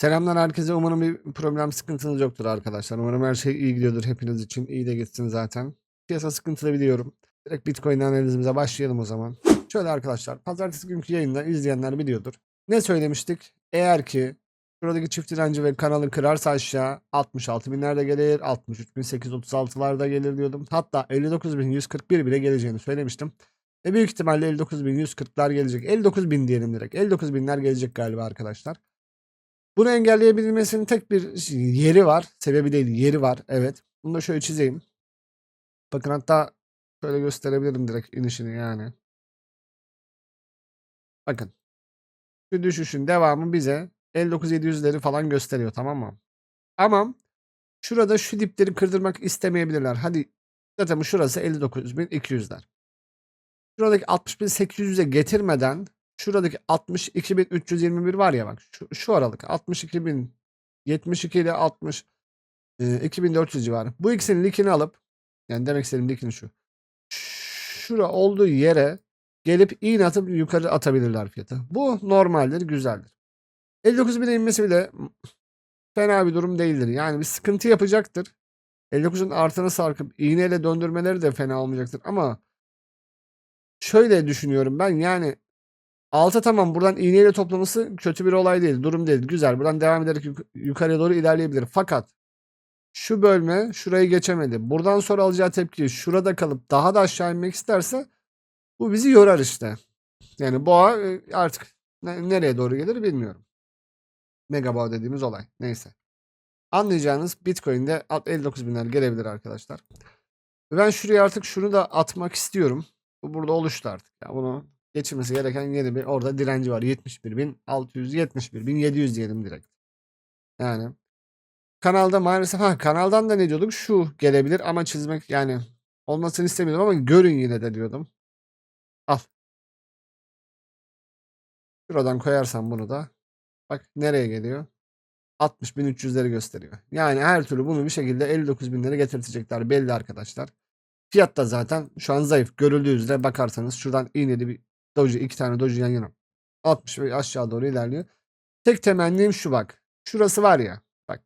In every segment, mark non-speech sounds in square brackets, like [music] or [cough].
Selamlar herkese. Umarım bir problem sıkıntınız yoktur arkadaşlar. Umarım her şey iyi gidiyordur hepiniz için. İyi de gitsin zaten. Piyasa sıkıntılı biliyorum. Direkt Bitcoin analizimize başlayalım o zaman. Şöyle arkadaşlar. Pazartesi günkü yayında izleyenler biliyordur. Ne söylemiştik? Eğer ki şuradaki çift direnci ve kanalı kırarsa aşağı 66 binlerde gelir. 63.836'larda gelir diyordum. Hatta 59.141 bile geleceğini söylemiştim. E büyük ihtimalle 59.140'lar gelecek. 59.000 diyelim direkt. 59.000'ler gelecek galiba arkadaşlar. Bunu engelleyebilmesinin tek bir yeri var. Sebebi değil, yeri var. Evet. Bunu da şöyle çizeyim. Bakın hatta şöyle gösterebilirim direkt inişini yani. Bakın. Şu düşüşün devamı bize 59.700'leri falan gösteriyor tamam mı? Ama şurada şu dipleri kırdırmak istemeyebilirler. Hadi zaten şurası 59.200'ler. Şuradaki 60.800'e getirmeden şuradaki 62.321 var ya bak şu, şu aralık 62.000 72 ile 60 e, 2400 civarı. Bu ikisinin linkini alıp yani demek istediğim linkini şu. Şura olduğu yere gelip iğne atıp yukarı atabilirler fiyatı. Bu normaldir, güzeldir. 59.000'e inmesi bile fena bir durum değildir. Yani bir sıkıntı yapacaktır. 59'un altına sarkıp iğneyle döndürmeleri de fena olmayacaktır ama şöyle düşünüyorum ben yani Alta tamam buradan iğneyle toplaması kötü bir olay değil. Durum değil. Güzel. Buradan devam ederek yuk- yukarıya doğru ilerleyebilir. Fakat şu bölme şurayı geçemedi. Buradan sonra alacağı tepki şurada kalıp daha da aşağı inmek isterse bu bizi yorar işte. Yani boğa e, artık ne- nereye doğru gelir bilmiyorum. Mega boğa dediğimiz olay. Neyse. Anlayacağınız Bitcoin'de alt 59 binler gelebilir arkadaşlar. Ben şuraya artık şunu da atmak istiyorum. Bu burada oluştu artık. Ya bunu geçilmesi gereken yeni bir orada direnci var. 71.600, 71.700 diyelim direkt. Yani kanalda maalesef ha kanaldan da ne diyorduk? Şu gelebilir ama çizmek yani olmasını istemiyordum ama görün yine de diyordum. Al. Şuradan koyarsam bunu da bak nereye geliyor? 60.300'leri gösteriyor. Yani her türlü bunu bir şekilde 59.000'lere getirtecekler belli arkadaşlar. Fiyat da zaten şu an zayıf. Görüldüğü üzere bakarsanız şuradan iğneli bir doji iki tane doji yan yana. 60 ve aşağı doğru ilerliyor. Tek temennim şu bak. Şurası var ya. Bak.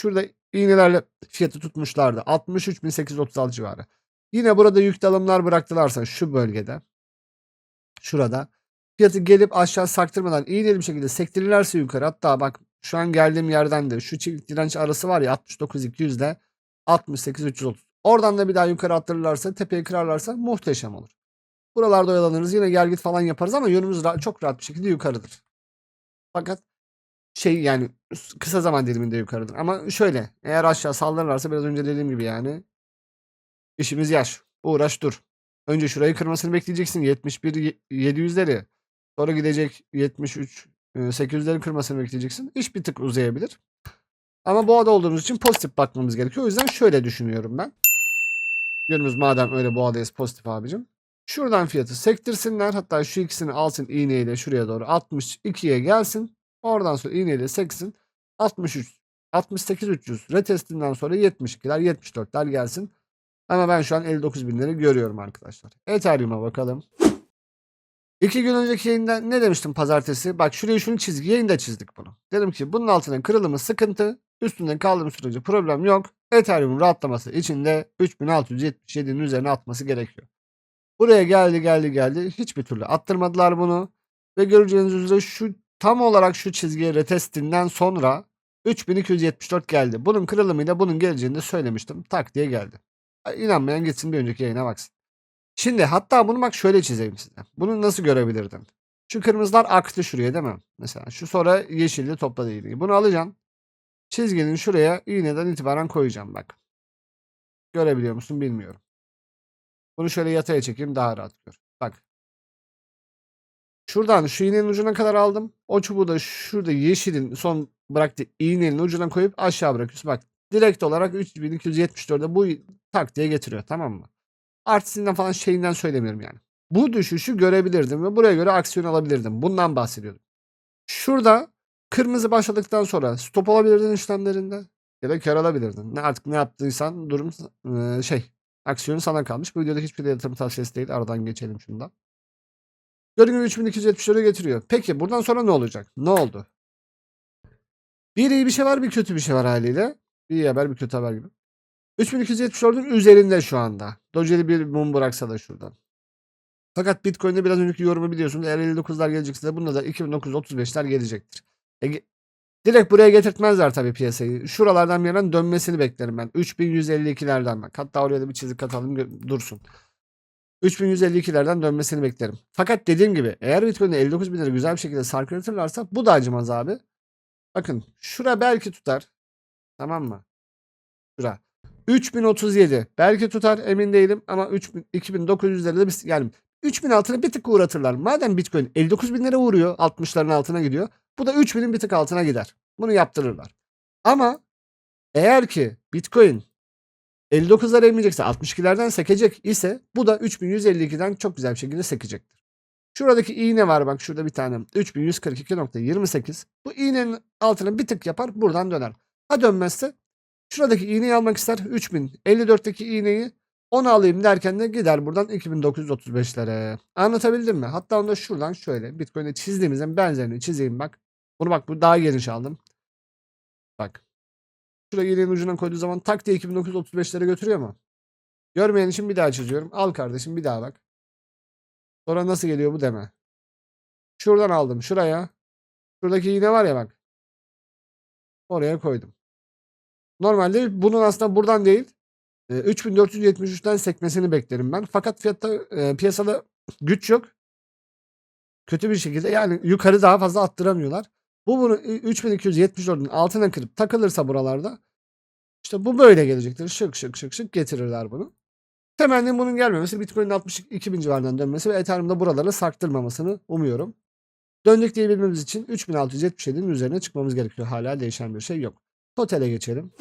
Şurada iğnelerle fiyatı tutmuşlardı. 63.836 civarı. Yine burada yüklü alımlar bıraktılarsa şu bölgede. Şurada. Fiyatı gelip aşağı saktırmadan iğneli bir şekilde sektirirlerse yukarı. Hatta bak şu an geldiğim yerden de şu çift direnç arası var ya 69.200 ile 68.330. Oradan da bir daha yukarı attırırlarsa tepeyi kırarlarsa muhteşem olur. Buralarda oyalanırız. Yine gel git falan yaparız ama yönümüz ra- çok rahat bir şekilde yukarıdır. Fakat şey yani kısa zaman diliminde yukarıdır. Ama şöyle eğer aşağı saldırırlarsa biraz önce dediğim gibi yani işimiz yaş. Uğraş dur. Önce şurayı kırmasını bekleyeceksin. 71 ye- 700'leri. Sonra gidecek 73 e, 800'leri kırmasını bekleyeceksin. İş bir tık uzayabilir. Ama boğada olduğumuz için pozitif bakmamız gerekiyor. O yüzden şöyle düşünüyorum ben. Yönümüz madem öyle boğadayız pozitif abicim. Şuradan fiyatı sektirsinler. Hatta şu ikisini alsın iğneyle şuraya doğru 62'ye gelsin. Oradan sonra iğneyle seksin. 63, 68 300 retestinden sonra 72'ler 74'ler gelsin. Ama ben şu an 59 binleri görüyorum arkadaşlar. Ethereum'a bakalım. İki gün önceki yayında ne demiştim pazartesi? Bak şuraya şunu çizgi yayında çizdik bunu. Dedim ki bunun altının kırılımı sıkıntı. Üstünden kaldığım sürece problem yok. Ethereum'un rahatlaması için de 3677'nin üzerine atması gerekiyor. Buraya geldi geldi geldi. Hiçbir türlü attırmadılar bunu. Ve göreceğiniz üzere şu tam olarak şu çizgiye retestinden sonra 3274 geldi. Bunun kırılımıyla bunun geleceğini de söylemiştim. Tak diye geldi. İnanmayan gitsin bir önceki yayına baksın. Şimdi hatta bunu bak şöyle çizeyim size. Bunu nasıl görebilirdin? Şu kırmızılar aktı şuraya değil mi? Mesela şu sonra yeşilli topladı iğneyi. Bunu alacaksın. Çizginin şuraya iğneden itibaren koyacağım bak. Görebiliyor musun bilmiyorum. Bunu şöyle yataya çekeyim daha rahat gör. Bak. Şuradan şu iğnenin ucuna kadar aldım. O çubuğu da şurada yeşilin son bıraktığı iğnenin ucuna koyup aşağı bırakıyorsun. Bak direkt olarak 3274'e bu taktiğe getiriyor tamam mı? Artisinden falan şeyinden söylemiyorum yani. Bu düşüşü görebilirdim ve buraya göre aksiyon alabilirdim. Bundan bahsediyordum. Şurada kırmızı başladıktan sonra stop alabilirdin işlemlerinde ya da kar alabilirdin. Ne artık ne yaptıysan durum şey aksiyonu sana kalmış. Bu videoda hiçbir yatırım tavsiyesi değil. Aradan geçelim şundan. Gördüğünüz gibi 3274'e getiriyor. Peki buradan sonra ne olacak? Ne oldu? Bir iyi bir şey var bir kötü bir şey var haliyle. Bir iyi haber bir kötü haber gibi. 3274'ün üzerinde şu anda. Doge'li bir mum bıraksa da şuradan. Fakat Bitcoin'de biraz önceki yorumu biliyorsunuz. Eğer 59'lar gelecekse de bunda da 2935'ler gelecektir. E, direkt buraya getirtmezler tabii piyasayı. Şuralardan bir yerden dönmesini beklerim ben. 3152'lerden bak. Hatta oraya da bir çizik atalım dursun. 3152'lerden dönmesini beklerim. Fakat dediğim gibi eğer Bitcoin'de 59 bin lira güzel bir şekilde sarkıtırlarsa bu da acımaz abi. Bakın şura belki tutar. Tamam mı? Şura. 3037 belki tutar emin değilim ama 3000 2900'lere de biz yani 3000 altına bir tık uğratırlar. Madem Bitcoin 59 bin lira uğruyor 60'ların altına gidiyor. Bu da 3000'in bir tık altına gider. Bunu yaptırırlar. Ama eğer ki Bitcoin 59'lara inmeyecekse 62'lerden sekecek ise bu da 3152'den çok güzel bir şekilde sekecektir. Şuradaki iğne var bak şurada bir tane 3142.28. Bu iğnenin altına bir tık yapar buradan döner. Ha dönmezse şuradaki iğneyi almak ister 3054'teki iğneyi onu alayım derken de gider buradan 2935'lere. Anlatabildim mi? Hatta onu da şuradan şöyle Bitcoin'de çizdiğimizin benzerini çizeyim bak. Bunu bak bu daha geniş aldım. Bak. Şuraya iğnenin ucundan koyduğu zaman tak diye 2935'lere götürüyor mu? Görmeyen için bir daha çiziyorum. Al kardeşim bir daha bak. Sonra nasıl geliyor bu deme. Şuradan aldım şuraya. Şuradaki iğne var ya bak. Oraya koydum. Normalde bunun aslında buradan değil 3473'ten sekmesini beklerim ben. Fakat fiyatta e, piyasada güç yok. Kötü bir şekilde yani yukarı daha fazla attıramıyorlar. Bu bunu 3274'ün altına kırıp takılırsa buralarda işte bu böyle gelecektir. Şık şık şık şık getirirler bunu. Temennim bunun gelmemesi, Bitcoin'in 62 bin civarından dönmesi ve Ethereum'da buraları sarktırmamasını umuyorum. Döndük diyebilmemiz için 3677'nin üzerine çıkmamız gerekiyor. Hala değişen bir şey yok. Total'e geçelim.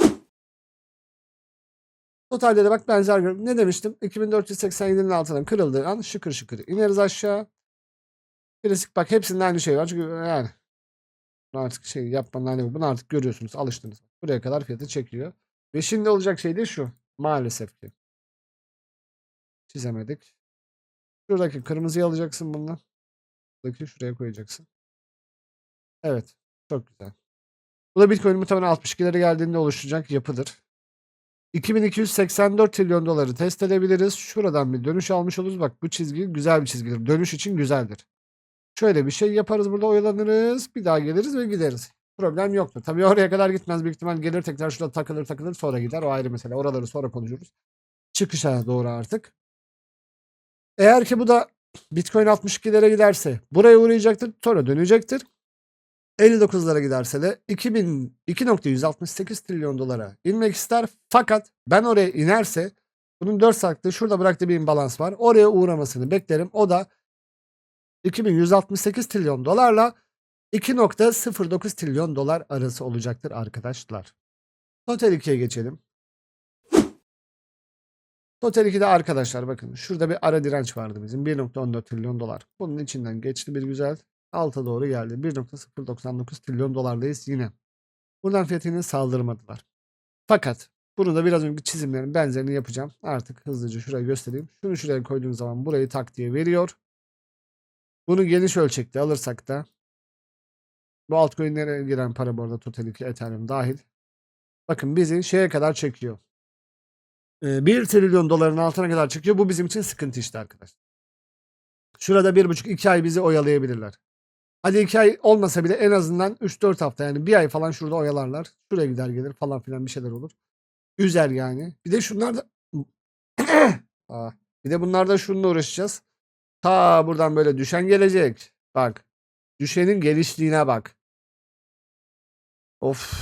Totalde de bak benzer gör- ne demiştim? 2487'nin altından kırıldığı an şıkır şıkır ineriz aşağı. Klasik bak hepsinde aynı şey var. Çünkü yani bunu artık şey yapmanın hani bunu artık görüyorsunuz. Alıştınız. Buraya kadar fiyatı çekiyor. Ve şimdi olacak şey de şu. Maalesef ki. Çizemedik. Şuradaki kırmızıyı alacaksın bununla. Buradaki şuraya koyacaksın. Evet. Çok güzel. Bu da Bitcoin muhtemelen 62'lere geldiğinde oluşacak yapıdır. 2284 trilyon doları test edebiliriz. Şuradan bir dönüş almış oluruz. Bak bu çizgi güzel bir çizgidir. Dönüş için güzeldir. Şöyle bir şey yaparız burada oyalanırız. Bir daha geliriz ve gideriz. Problem yoktur. Tabii oraya kadar gitmez. Büyük ihtimal gelir tekrar şurada takılır takılır sonra gider. O ayrı mesele. Oraları sonra konuşuruz. Çıkışa doğru artık. Eğer ki bu da Bitcoin 62'lere giderse buraya uğrayacaktır. Sonra dönecektir. 59'lara giderse de 2000 2.168 trilyon dolara inmek ister. Fakat ben oraya inerse bunun 4 saatlik şurada bıraktığı bir imbalans var. Oraya uğramasını beklerim. O da 2168 trilyon dolarla 2.09 trilyon dolar arası olacaktır arkadaşlar. Total 2'ye geçelim. Total 2'de arkadaşlar bakın şurada bir ara direnç vardı bizim 1.14 trilyon dolar. Bunun içinden geçti bir güzel alta doğru geldi. 1.099 trilyon dolardayız yine. Buradan fiyatını saldırmadılar. Fakat bunu da biraz önce çizimlerin benzerini yapacağım. Artık hızlıca şuraya göstereyim. Şunu şuraya koyduğum zaman burayı tak diye veriyor. Bunu geniş ölçekte alırsak da bu altcoin'lere giren para bu arada Total 2 Ethereum dahil. Bakın bizi şeye kadar çekiyor. 1 trilyon doların altına kadar çekiyor. Bu bizim için sıkıntı işte arkadaşlar. Şurada 1,5-2 ay bizi oyalayabilirler. Hadi 2 ay olmasa bile en azından 3-4 hafta yani bir ay falan şurada oyalarlar. Şuraya gider gelir falan filan bir şeyler olur. Üzer yani. Bir de şunlar da Aa, [clears throat] bir de bunlarda şununla uğraşacağız. Ta buradan böyle düşen gelecek. Bak. Düşenin gelişliğine bak. Of.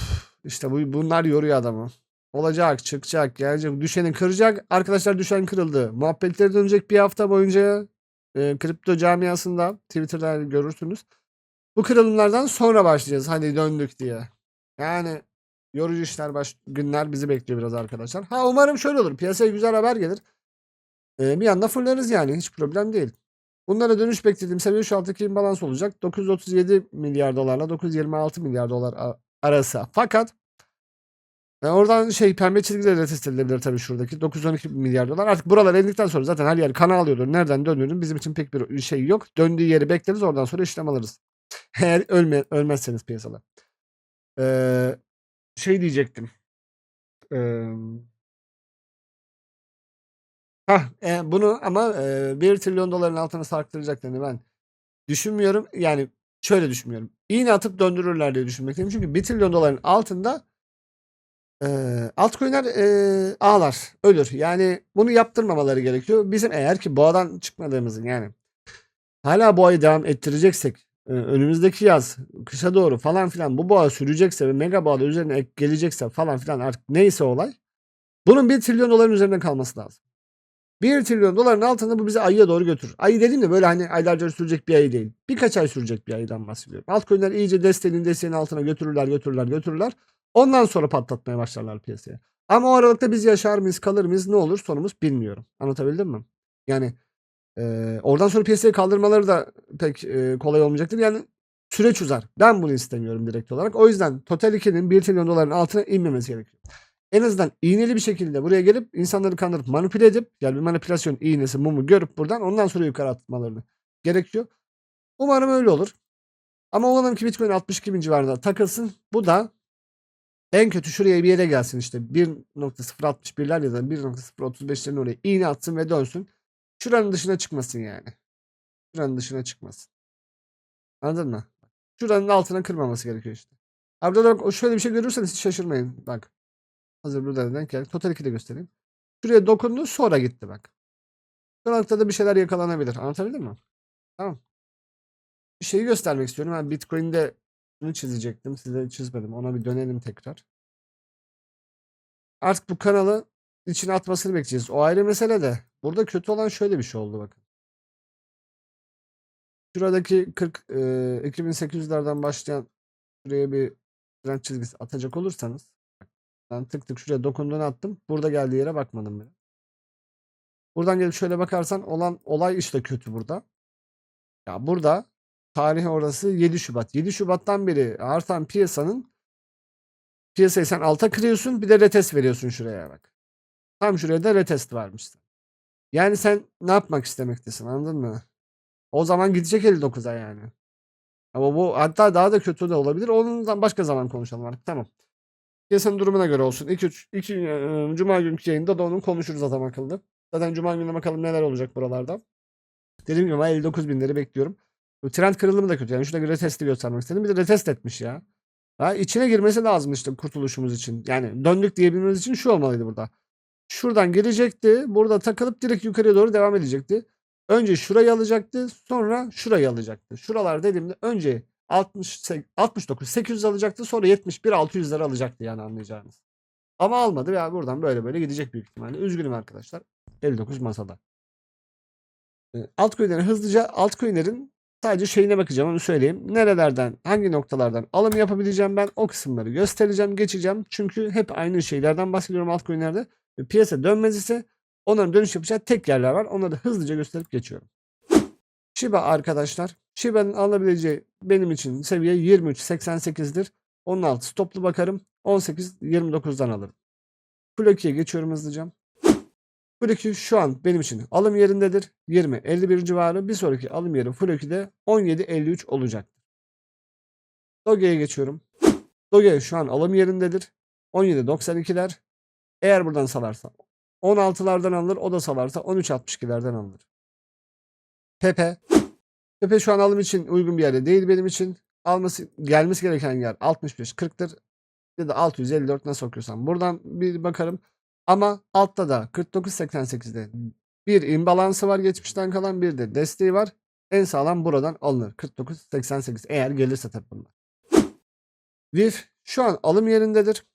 işte bu bunlar yoruyor adamı. Olacak, çıkacak, gelecek. Düşeni kıracak. Arkadaşlar düşen kırıldı. Muhabbetleri dönecek bir hafta boyunca e, kripto camiasında Twitter'da görürsünüz. Bu kırılımlardan sonra başlayacağız. Hadi döndük diye. Yani yorucu işler baş günler bizi bekliyor biraz arkadaşlar. Ha umarım şöyle olur. Piyasaya güzel haber gelir. E, bir anda fırlarız yani. Hiç problem değil. Bunlara dönüş beklediğim seviye şu alttaki imbalans olacak. 937 milyar dolarla 926 milyar dolar arası. Fakat e, oradan şey pembe çizgilerle test edilebilir tabii şuradaki. 912 milyar dolar. Artık buralar indikten sonra zaten her yer kana alıyordur. Nereden döndüğünün bizim için pek bir şey yok. Döndüğü yeri bekleriz oradan sonra işlem alırız. Eğer ölme, ölmezseniz piyasada. Ee, şey diyecektim. Ee, hah, e, bunu ama e, 1 trilyon doların altına sarktıracaklarını ben düşünmüyorum. Yani şöyle düşünmüyorum. İğne atıp döndürürler diye düşünmekteyim. Çünkü 1 trilyon doların altında e, altcoin'ler e, ağlar, ölür. Yani bunu yaptırmamaları gerekiyor. Bizim eğer ki boğadan çıkmadığımızın yani hala boğayı devam ettireceksek önümüzdeki yaz kışa doğru falan filan bu boğa sürecekse ve mega boğa üzerine ek gelecekse falan filan artık neyse olay bunun 1 trilyon doların üzerinde kalması lazım. 1 trilyon doların altında bu bizi ayıya doğru götürür. Ayı dediğim de böyle hani aylarca sürecek bir ayı değil. Birkaç ay sürecek bir ayıdan bahsediyorum. Altcoin'ler iyice desteğinin desteğinin altına götürürler götürürler götürürler. Ondan sonra patlatmaya başlarlar piyasaya. Ama o aralıkta biz yaşar mıyız kalır mıyız ne olur sonumuz bilmiyorum. Anlatabildim mi? Yani oradan sonra piyasayı kaldırmaları da pek e, kolay olmayacaktır. Yani süreç uzar. Ben bunu istemiyorum direkt olarak. O yüzden Total 2'nin 1 trilyon doların altına inmemesi gerekiyor. En azından iğneli bir şekilde buraya gelip insanları kandırıp manipüle edip yani bir manipülasyon iğnesi mumu görüp buradan ondan sonra yukarı atmalarını gerekiyor. Umarım öyle olur. Ama umarım ki Bitcoin 62 bin civarında takılsın. Bu da en kötü şuraya bir yere gelsin işte 1.061'ler ya da 1.035'lerin oraya iğne atsın ve dönsün. Şuranın dışına çıkmasın yani. Şuranın dışına çıkmasın. Anladın mı? Şuranın altına kırmaması gerekiyor işte. Abi burada şöyle bir şey görürseniz hiç şaşırmayın. Bak. Hazır burada denk geldik. Total 2'de göstereyim. Şuraya dokundu sonra gitti bak. Şu noktada bir şeyler yakalanabilir. Anlatabildim mi? Tamam. Bir şeyi göstermek istiyorum. Ben Bitcoin'de bunu çizecektim. Size çizmedim. Ona bir dönelim tekrar. Artık bu kanalı içine atmasını bekleyeceğiz. O ayrı mesele de. Burada kötü olan şöyle bir şey oldu bakın. Şuradaki 40 e, 2800'lerden başlayan şuraya bir trend çizgisi atacak olursanız ben tık tık şuraya dokunduğunu attım. Burada geldiği yere bakmadım bile. Buradan gelip şöyle bakarsan olan olay işte kötü burada. Ya burada tarih orası 7 Şubat. 7 Şubat'tan beri artan piyasanın piyasayı sen alta kırıyorsun bir de retest veriyorsun şuraya bak. Tam şuraya da retest varmışsın. Yani sen ne yapmak istemektesin anladın mı? O zaman gidecek 59'a yani. Ama bu hatta daha da kötü de olabilir. Ondan başka zaman konuşalım artık. Tamam. Piyasanın durumuna göre olsun. 2 3 2 cuma günkü yayında da onun konuşuruz adam akıllı. Zaten cuma günü bakalım neler olacak buralarda. Dediğim gibi ben 59 binleri bekliyorum. Bu trend kırılımı da kötü. Yani şurada bir retesti göstermek istedim. Bir de retest etmiş ya. Ha, içine girmesi lazım işte kurtuluşumuz için. Yani döndük diyebilmemiz için şu olmalıydı burada. Şuradan girecekti. Burada takılıp direkt yukarıya doğru devam edecekti. Önce şurayı alacaktı. Sonra şurayı alacaktı. Şuralar dediğimde önce 60, 69 800 alacaktı. Sonra 71 600'leri alacaktı yani anlayacağınız. Ama almadı ve buradan böyle böyle gidecek büyük ihtimalle. Üzgünüm arkadaşlar. 59 masada. Altcoin'lerin hızlıca altcoin'lerin sadece şeyine bakacağım onu söyleyeyim. Nerelerden, hangi noktalardan alım yapabileceğim ben o kısımları göstereceğim, geçeceğim. Çünkü hep aynı şeylerden bahsediyorum altcoin'lerde. Piyasa dönmez ise onların dönüş yapacağı tek yerler var. Onları da hızlıca gösterip geçiyorum. Shiba arkadaşlar. Shiba'nın alabileceği benim için seviye 23.88'dir. Onun altı stoplu bakarım. 18.29'dan alırım. Floki'ye geçiyorum hızlıca. Floki şu an benim için alım yerindedir. 20.51 civarı. Bir sonraki alım yeri Floki'de 17.53 olacaktır. Doge'ye geçiyorum. Doge şu an alım yerindedir. 17.92'ler. Eğer buradan salarsa 16'lardan alınır. O da salarsa 13.62'lerden alınır. Pepe. Pepe şu an alım için uygun bir yerde değil benim için. Alması gelmesi gereken yer 65-40'tır. Ya da 654 nasıl okuyorsam. Buradan bir bakarım. Ama altta da 49.88'de bir imbalansı var geçmişten kalan bir de desteği var. En sağlam buradan alınır. 49.88 eğer gelirse tabii bunlar. VIF şu an alım yerindedir.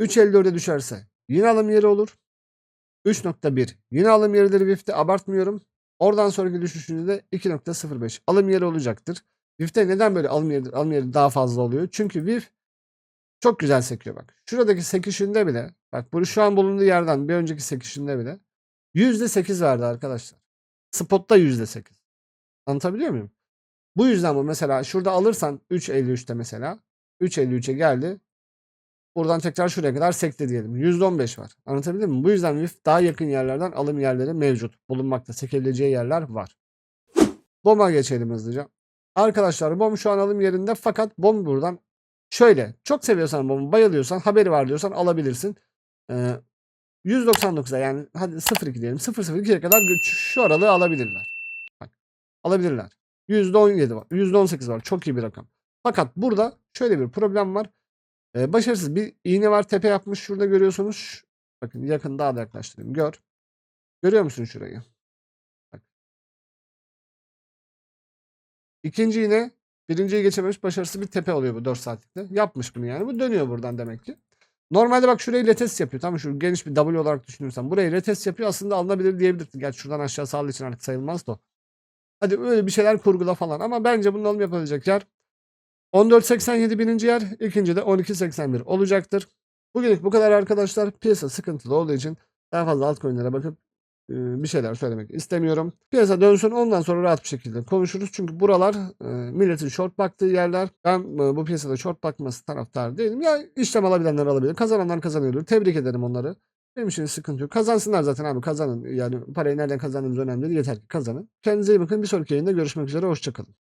3.54'e düşerse yine alım yeri olur. 3.1 yine alım yeridir VIF'te abartmıyorum. Oradan sonraki düşüşünde de 2.05 alım yeri olacaktır. VIF'te neden böyle alım yeri, alım yeri daha fazla oluyor? Çünkü VIF çok güzel sekiyor bak. Şuradaki sekişinde bile bak bu şu an bulunduğu yerden bir önceki sekişinde bile %8 verdi arkadaşlar. Spot'ta %8. Anlatabiliyor muyum? Bu yüzden bu mesela şurada alırsan 3.53'te mesela 3.53'e geldi. Buradan tekrar şuraya kadar sekti diyelim. %15 var. Anlatabildim mi? Bu yüzden VIF daha yakın yerlerden alım yerleri mevcut. Bulunmakta. Sekebileceği yerler var. BOM'a geçelim hızlıca. Arkadaşlar BOM şu an alım yerinde fakat BOM buradan Şöyle çok seviyorsan bunu bayılıyorsan haberi var diyorsan alabilirsin. Ee, 199'a yani hadi 0.2 diyelim 0.02'ye kadar şu aralığı alabilirler. Bak, alabilirler. %17 var. %18 var. Çok iyi bir rakam. Fakat burada şöyle bir problem var. Ee, başarısız bir iğne var tepe yapmış. Şurada görüyorsunuz. Bakın yakın daha da yaklaştırayım. Gör. Görüyor musun şurayı? Bak. İkinci iğne birinciyi geçememiş başarısız bir tepe oluyor bu 4 saatlikte. Yapmış bunu yani. Bu dönüyor buradan demek ki. Normalde bak şurayı retest yapıyor. Tamam şu geniş bir W olarak düşünürsen. Burayı retest yapıyor. Aslında alınabilir diyebilirsin. Gerçi şuradan aşağı sağlığı için artık sayılmaz da. Hadi öyle bir şeyler kurgula falan. Ama bence bunun alım yapılacak yer 14.87 birinci yer. ikinci de 12.81 olacaktır. Bugünlük bu kadar arkadaşlar. Piyasa sıkıntılı olduğu için daha fazla altcoin'lere bakıp e, bir şeyler söylemek istemiyorum. Piyasa dönsün ondan sonra rahat bir şekilde konuşuruz. Çünkü buralar e, milletin short baktığı yerler. Ben e, bu piyasada short bakması taraftarı değilim. Ya işlem alabilenler alabilir. Kazananlar kazanıyordur. Tebrik ederim onları. Benim için sıkıntı yok. Kazansınlar zaten abi kazanın. Yani parayı nereden kazandığınız önemli değil. Yeter ki kazanın. Kendinize iyi bakın. Bir sonraki yayında görüşmek üzere. Hoşçakalın.